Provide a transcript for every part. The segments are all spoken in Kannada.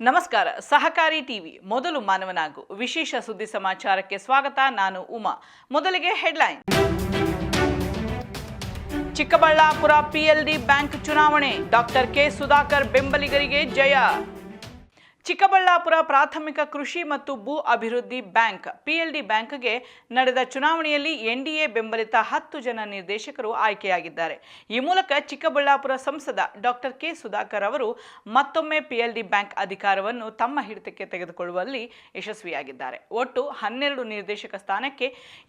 ನಮಸ್ಕಾರ. ಸಹಕಾರಿ ಟಿವಿ ಮೊದಲು ಮಾನವನಾಗು. ವಿಶೇಷ ಸುದ್ದಿ ಸಮಾಚಾರಕ್ಕೆ ಸ್ವಾಗತ. ನಾನು ಉಮಾ. ಮೊದಲಿಗೆ ಹೆಡ್ಲೈನ್. ಚಿಕ್ಕಬಳ್ಳಾಪುರ ಪಿಎಲ್ಡಿ ಬ್ಯಾಂಕ್ ಚುನಾವಣೆ. ಡಾಕ್ಟರ್ ಕೆ ಸುಧಾಕರ್ ಬೆಂಬಲಿಗರಿಗೆ ಜಯ. ಚಿಕ್ಕಬಳ್ಳಾಪುರ ಪ್ರಾಥಮಿಕ ಕೃಷಿ ಮತ್ತು ಭೂ ಅಭಿವೃದ್ಧಿ ಬ್ಯಾಂಕ್, ಪಿಎಲ್ಡಿ ಬ್ಯಾಂಕ್ಗೆ ನಡೆದ ಚುನಾವಣೆಯಲ್ಲಿ ಎನ್ಡಿಎ ಬೆಂಬಲಿತ ಹತ್ತು ಜನ ನಿರ್ದೇಶಕರು ಆಯ್ಕೆಯಾಗಿದ್ದಾರೆ. ಈ ಮೂಲಕ ಚಿಕ್ಕಬಳ್ಳಾಪುರ ಸಂಸದ ಡಾಕ್ಟರ್ ಕೆ ಸುಧಾಕರ್ ಅವರು ಮತ್ತೊಮ್ಮೆ ಪಿಎಲ್ಡಿ ಬ್ಯಾಂಕ್ ಅಧಿಕಾರವನ್ನು ತಮ್ಮ ಹಿಡಿತಕ್ಕೆ ತೆಗೆದುಕೊಳ್ಳುವಲ್ಲಿ ಯಶಸ್ವಿಯಾಗಿದ್ದಾರೆ. ಒಟ್ಟು ಹನ್ನೆರಡು ನಿರ್ದೇಶಕ ಸ್ಥಾನಕ್ಕೆ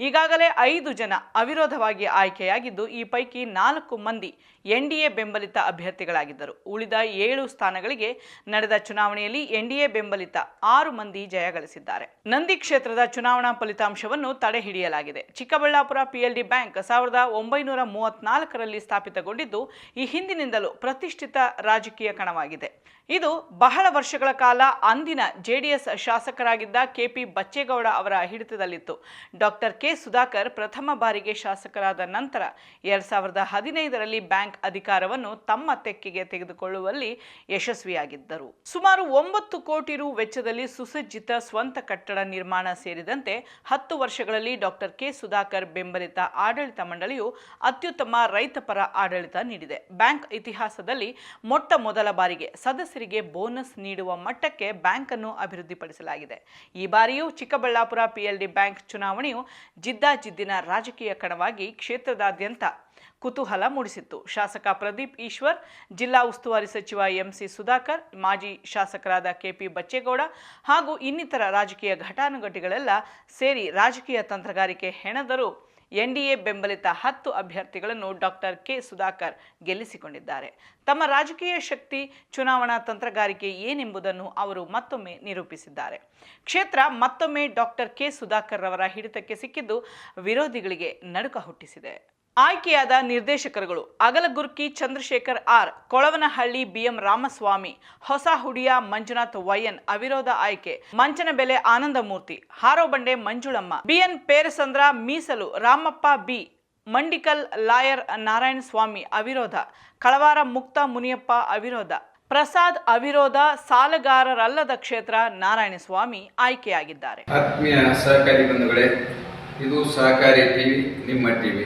ಈಗಾಗಲೇ ಐದು ಜನ ಅವಿರೋಧವಾಗಿ ಆಯ್ಕೆಯಾಗಿದ್ದು, ಈ ಪೈಕಿ ನಾಲ್ಕು ಮಂದಿ ಎನ್ಡಿಎ ಬೆಂಬಲಿತ ಅಭ್ಯರ್ಥಿಗಳಾಗಿದ್ದರು. ಉಳಿದ ಏಳು ಸ್ಥಾನಗಳಿಗೆ ನಡೆದ ಚುನಾವಣೆಯಲ್ಲಿ ಎನ್ಡಿಎ ಬೆಂಬಲಿತ ಆರು ಮಂದಿ ಜಯಗಳಿಸಿದ್ದಾರೆ ನಂದಿ ಕ್ಷೇತ್ರದ ಚುನಾವಣಾ ಫಲಿತಾಂಶವನ್ನು ತಡೆ ಹಿಡಿಯಲಾಗಿದೆ. ಚಿಕ್ಕಬಳ್ಳಾಪುರ ಪಿಎಲ್ಡಿ ಬ್ಯಾಂಕ್ ಸಾವಿರದ ಒಂಬೈನೂರ ಮೂವತ್ನಾಲ್ಕರಲ್ಲಿ ಸ್ಥಾಪಿತಗೊಂಡಿದ್ದು ಈ ಹಿಂದಿನಿಂದಲೂ ಪ್ರತಿಷ್ಠಿತ ರಾಜಕೀಯ ಕಣವಾಗಿದೆ. ಇದು ಬಹಳ ವರ್ಷಗಳ ಕಾಲ ಅಂದಿನ ಜೆಡಿಎಸ್ ಶಾಸಕರಾಗಿದ್ದ ಕೆಪಿ ಬಚ್ಚೇಗೌಡ ಅವರ ಹಿಡಿತದಲ್ಲಿತ್ತು. ಡಾಕ್ಟರ್ ಕೆ ಸುಧಾಕರ್ ಪ್ರಥಮ ಬಾರಿಗೆ ಶಾಸಕರಾದ ನಂತರ ಎರಡ್ ಸಾವಿರದ ಹದಿನೈದರಲ್ಲಿ ಬ್ಯಾಂಕ್ ಅಧಿಕಾರವನ್ನು ತಮ್ಮ ತೆಕ್ಕೆಗೆ ತೆಗೆದುಕೊಳ್ಳುವಲ್ಲಿ ಯಶಸ್ವಿಯಾಗಿದ್ದರು. ಸುಮಾರು ಒಂಬತ್ತು ಕೋಟಿ ರು ವೆಚ್ಚದಲ್ಲಿ ಸುಸಜ್ಜಿತ ಸ್ವಂತ ಕಟ್ಟಡ ನಿರ್ಮಾಣ ಸೇರಿದಂತೆ ಹತ್ತು ವರ್ಷಗಳಲ್ಲಿ ಡಾಕ್ಟರ್ ಕೆ ಸುಧಾಕರ್ ಬೆಂಬಲಿತ ಆಡಳಿತ ಮಂಡಳಿಯು ಅತ್ಯುತ್ತಮ ರೈತಪರ ಆಡಳಿತ ನೀಡಿದೆ. ಬ್ಯಾಂಕ್ ಇತಿಹಾಸದಲ್ಲಿ ಮೊಟ್ಟ ಮೊದಲ ಬಾರಿಗೆ ಸದಸ್ಯರಿಗೆ ಬೋನಸ್ ನೀಡುವ ಮಟ್ಟಕ್ಕೆ ಬ್ಯಾಂಕ್ ಅನ್ನು ಅಭಿವೃದ್ಧಿಪಡಿಸಲಾಗಿದೆ. ಈ ಬಾರಿಯೂ ಚಿಕ್ಕಬಳ್ಳಾಪುರ ಪಿಎಲ್ಡಿ ಬ್ಯಾಂಕ್ ಚುನಾವಣೆಯು ಜಿದ್ದಾಜಿದ್ದಿನ ರಾಜಕೀಯ ಕಣವಾಗಿ ಕ್ಷೇತ್ರದಾದ್ಯಂತ ಕುತೂಹಲ ಮೂಡಿಸಿತ್ತು. ಶಾಸಕ ಪ್ರದೀಪ್ ಈಶ್ವರ್, ಜಿಲ್ಲಾ ಉಸ್ತುವಾರಿ ಸಚಿವ ಎಂಸಿ ಸುಧಾಕರ್, ಮಾಜಿ ಶಾಸಕರಾದ ಕೆಪಿ ಬಚ್ಚೇಗೌಡ ಹಾಗೂ ಇನ್ನಿತರ ರಾಜಕೀಯ ಘಟಾನುಘಟಿಗಳೆಲ್ಲ ಸೇರಿ ರಾಜಕೀಯ ತಂತ್ರಗಾರಿಕೆ ಹೆಣೆದರೂ ಎನ್ಡಿಎ ಬೆಂಬಲಿತ ಹತ್ತು ಅಭ್ಯರ್ಥಿಗಳನ್ನು ಡಾಕ್ಟರ್ ಕೆ. ಸುಧಾಕರ್ ಗೆಲ್ಲಿಸಿಕೊಂಡಿದ್ದಾರೆ. ತಮ್ಮ ರಾಜಕೀಯ ಶಕ್ತಿ, ಚುನಾವಣಾ ತಂತ್ರಗಾರಿಕೆ ಏನೆಂಬುದನ್ನು ಅವರು ಮತ್ತೊಮ್ಮೆ ನಿರೂಪಿಸಿದ್ದಾರೆ. ಕ್ಷೇತ್ರ ಮತ್ತೊಮ್ಮೆ ಡಾಕ್ಟರ್ ಕೆ. ಸುಧಾಕರ್ ರವರ ಹಿಡಿತಕ್ಕೆ ಸಿಕ್ಕಿದ್ದು ವಿರೋಧಿಗಳಿಗೆ ನಡುಕ ಹುಟ್ಟಿಸಿದೆ. ಆಯ್ಕೆಯಾದ ನಿರ್ದೇಶಕರುಗಳು Agalagurki Chandrashekar R, Kolavanahalli BM Ramaswamy, Hosahudya Manjunath YN ಅವಿರೋಧ ಆಯ್ಕೆ ಮಂಚನಬೆಲೆ ಆನಂದಮೂರ್ತಿ, ಹಾರೋಬಂಡೆ ಮಂಜುಳಮ್ಮ, ಬಿಎನ್ ಪೇರಸಂದ್ರ ಮೀಸಲು, ರಾಮಪ್ಪ ಬಿ, ಮಂಡಿಕಲ್ ಲಾಯರ್ ನಾರಾಯಣ ಸ್ವಾಮಿ ಅವಿರೋಧ, ಕಳವಾರ ಮುಕ್ತ ಮುನಿಯಪ್ಪ ಅವಿರೋಧ, ಪ್ರಸಾದ್ ಅವಿರೋಧ, ಸಾಲಗಾರರಲ್ಲದ ಕ್ಷೇತ್ರ ನಾರಾಯಣಸ್ವಾಮಿ ಆಯ್ಕೆಯಾಗಿದ್ದಾರೆ. ಆತ್ಮೀಯ ಸಹಕಾರಿ ಬಂಧುಗಳೇ, ಇದು ಸಹಕಾರಿ ಟಿವಿ, ನಿಮ್ಮ ಟಿವಿ.